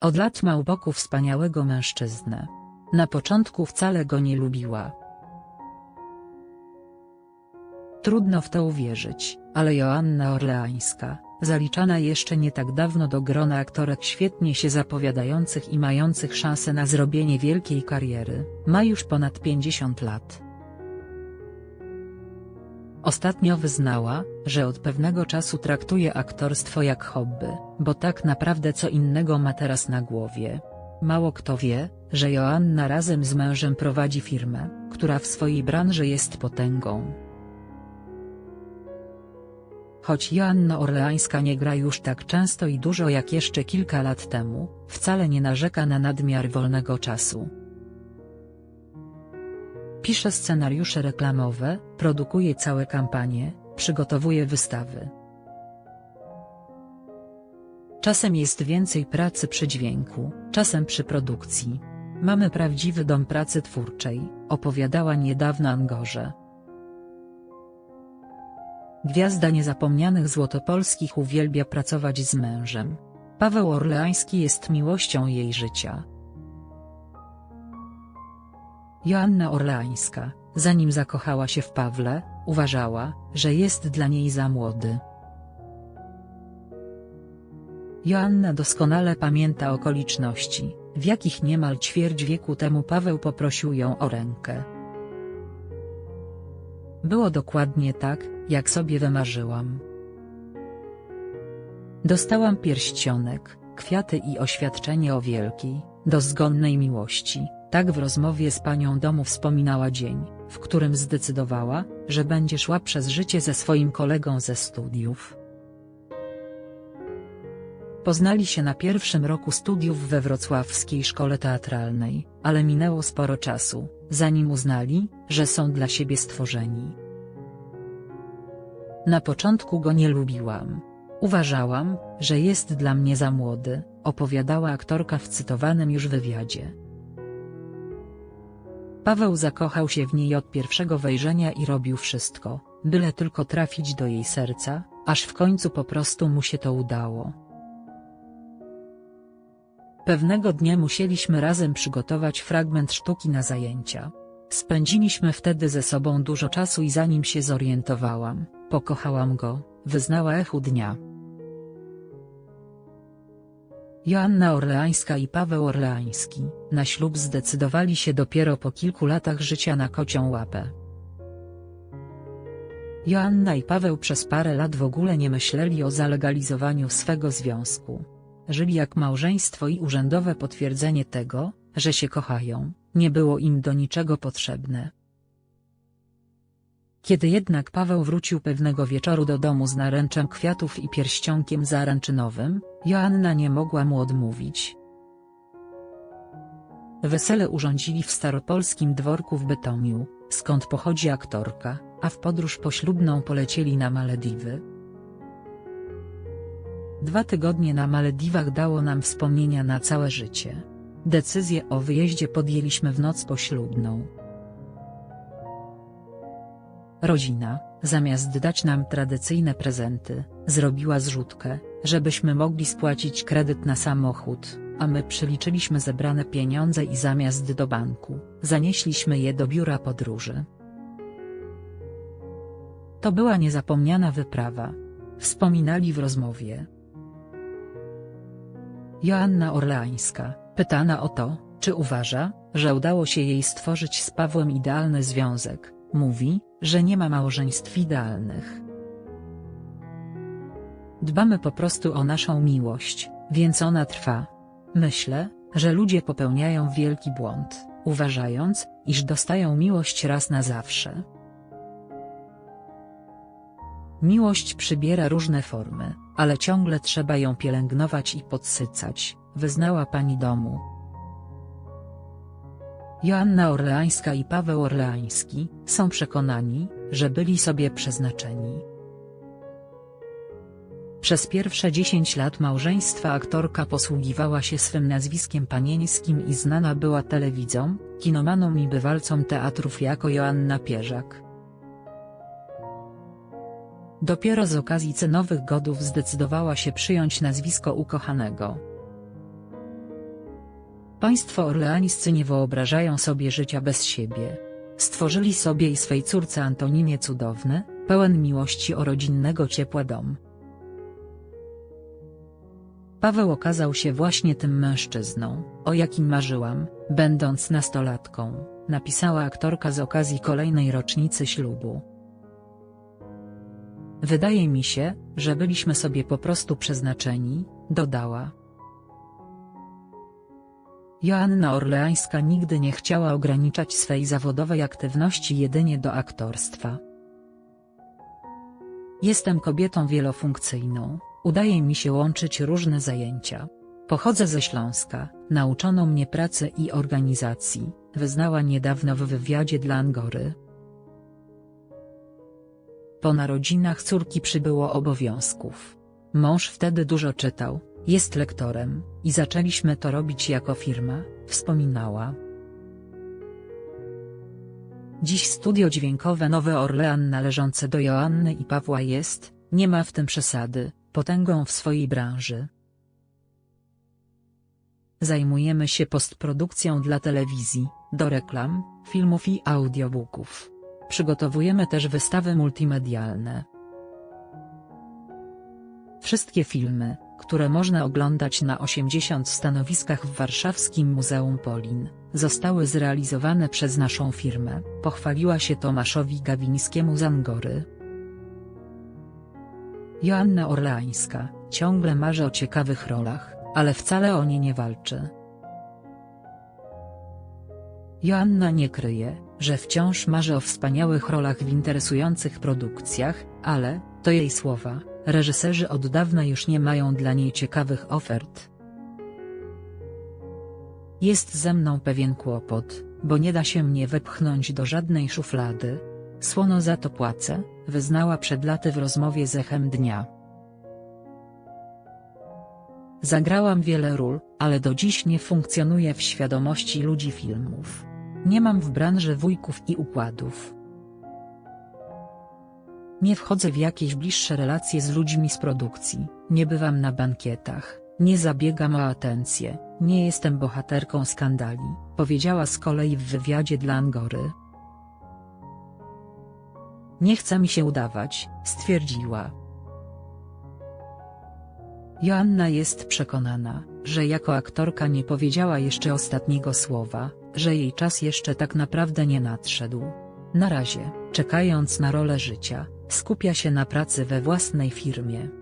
Od lat ma u boku wspaniałego mężczyznę. Na początku wcale go nie lubiła. Trudno w to uwierzyć, ale Joanna Orleańska, zaliczana jeszcze nie tak dawno do grona aktorek świetnie się zapowiadających i mających szansę na zrobienie wielkiej kariery, ma już ponad 50 lat. Ostatnio wyznała, że od pewnego czasu traktuje aktorstwo jak hobby, bo tak naprawdę co innego ma teraz na głowie. Mało kto wie, że Joanna razem z mężem prowadzi firmę, która w swojej branży jest potęgą. Choć Joanna Orleańska nie gra już tak często i dużo jak jeszcze kilka lat temu, wcale nie narzeka na nadmiar wolnego czasu. Pisze scenariusze reklamowe, produkuje całe kampanie, przygotowuje wystawy. Czasem jest więcej pracy przy dźwięku, czasem przy produkcji. Mamy prawdziwy dom pracy twórczej, opowiadała niedawno Angorze. Gwiazda niezapomnianych złotopolskich uwielbia pracować z mężem. Paweł Orleański jest miłością jej życia. Joanna Orleańska, zanim zakochała się w Pawle, uważała, że jest dla niej za młody. Joanna doskonale pamięta okoliczności, w jakich niemal ćwierć wieku temu Paweł poprosił ją o rękę. Było dokładnie tak, jak sobie wymarzyłam. Dostałam pierścionek, kwiaty i oświadczenie o wielkiej, dozgonnej miłości, tak w rozmowie z panią domu wspominała dzień, w którym zdecydowała, że będzie szła przez życie ze swoim kolegą ze studiów. Poznali się na pierwszym roku studiów we wrocławskiej szkole teatralnej, ale minęło sporo czasu, zanim uznali, że są dla siebie stworzeni. Na początku go nie lubiłam. Uważałam, że jest dla mnie za młody, opowiadała aktorka w cytowanym już wywiadzie. Paweł zakochał się w niej od pierwszego wejrzenia i robił wszystko, byle tylko trafić do jej serca, aż w końcu po prostu mu się to udało. Pewnego dnia musieliśmy razem przygotować fragment sztuki na zajęcia. Spędziliśmy wtedy ze sobą dużo czasu i zanim się zorientowałam, pokochałam go, wyznała echu dnia. Joanna Orleańska i Paweł Orleański, na ślub zdecydowali się dopiero po kilku latach życia na kocią łapę. Joanna i Paweł przez parę lat w ogóle nie myśleli o zalegalizowaniu swego związku. Żyli jak małżeństwo i urzędowe potwierdzenie tego, że się kochają, nie było im do niczego potrzebne. Kiedy jednak Paweł wrócił pewnego wieczoru do domu z naręczem kwiatów i pierścionkiem zaręczynowym, Joanna nie mogła mu odmówić. Wesele urządzili w staropolskim dworku w Bytomiu, skąd pochodzi aktorka, a w podróż poślubną polecieli na Malediwy. Dwa tygodnie na Malediwach dało nam wspomnienia na całe życie. Decyzję o wyjeździe podjęliśmy w noc poślubną. Rodzina, zamiast dać nam tradycyjne prezenty, zrobiła zrzutkę, żebyśmy mogli spłacić kredyt na samochód, a my przeliczyliśmy zebrane pieniądze i zamiast do banku, zanieśliśmy je do biura podróży. To była niezapomniana wyprawa. Wspominali w rozmowie. Joanna Orleańska, pytana o to, czy uważa, że udało się jej stworzyć z Pawłem idealny związek, mówi, że nie ma małżeństw idealnych. Dbamy po prostu o naszą miłość, więc ona trwa. Myślę, że ludzie popełniają wielki błąd, uważając, iż dostają miłość raz na zawsze. Miłość przybiera różne formy, ale ciągle trzeba ją pielęgnować i podsycać, wyznała pani domu. Joanna Orleańska i Paweł Orleański są przekonani, że byli sobie przeznaczeni. Przez pierwsze 10 lat małżeństwa aktorka posługiwała się swym nazwiskiem panieńskim i znana była telewidzom, kinomanom i bywalcom teatrów jako Joanna Pierzak. Dopiero z okazji cenowych godów zdecydowała się przyjąć nazwisko ukochanego. Państwo orleańscy nie wyobrażają sobie życia bez siebie. Stworzyli sobie i swej córce Antoninie cudowny, pełen miłości o rodzinnego ciepła dom. Paweł okazał się właśnie tym mężczyzną, o jakim marzyłam, będąc nastolatką, napisała aktorka z okazji kolejnej rocznicy ślubu. Wydaje mi się, że byliśmy sobie po prostu przeznaczeni, dodała. Joanna Orleańska nigdy nie chciała ograniczać swej zawodowej aktywności jedynie do aktorstwa. Jestem kobietą wielofunkcyjną, udaje mi się łączyć różne zajęcia. Pochodzę ze Śląska, nauczono mnie pracy i organizacji, wyznała niedawno w wywiadzie dla Angory. Po narodzinach córki przybyło obowiązków. Mąż wtedy dużo czytał, jest lektorem, i zaczęliśmy to robić jako firma, wspominała. Dziś studio dźwiękowe Nowy Orlean należące do Joanny i Pawła jest, nie ma w tym przesady, potęgą w swojej branży. Zajmujemy się postprodukcją dla telewizji, do reklam, filmów i audiobooków. Przygotowujemy też wystawy multimedialne. Wszystkie filmy, które można oglądać na 80 stanowiskach w warszawskim Muzeum Polin, zostały zrealizowane przez naszą firmę, pochwaliła się Tomaszowi Gawińskiemu z Angory. Joanna Orleańska, ciągle marzy o ciekawych rolach, ale wcale o nie nie walczy. Joanna nie kryje, że wciąż marzy o wspaniałych rolach w interesujących produkcjach, ale, to jej słowa, reżyserzy od dawna już nie mają dla niej ciekawych ofert. Jest ze mną pewien kłopot, bo nie da się mnie wepchnąć do żadnej szuflady. Słono za to płacę, wyznała przed laty w rozmowie z Echem Dnia. Zagrałam wiele ról, ale do dziś nie funkcjonuję w świadomości ludzi filmów. Nie mam w branży wujków i układów. Nie wchodzę w jakieś bliższe relacje z ludźmi z produkcji, nie bywam na bankietach, nie zabiegam o atencję, nie jestem bohaterką skandali, powiedziała z kolei w wywiadzie dla Angory. Nie chce mi się udawać, stwierdziła. Joanna jest przekonana, że jako aktorka nie powiedziała jeszcze ostatniego słowa, że jej czas jeszcze tak naprawdę nie nadszedł. Na razie, czekając na rolę życia, skupia się na pracy we własnej firmie.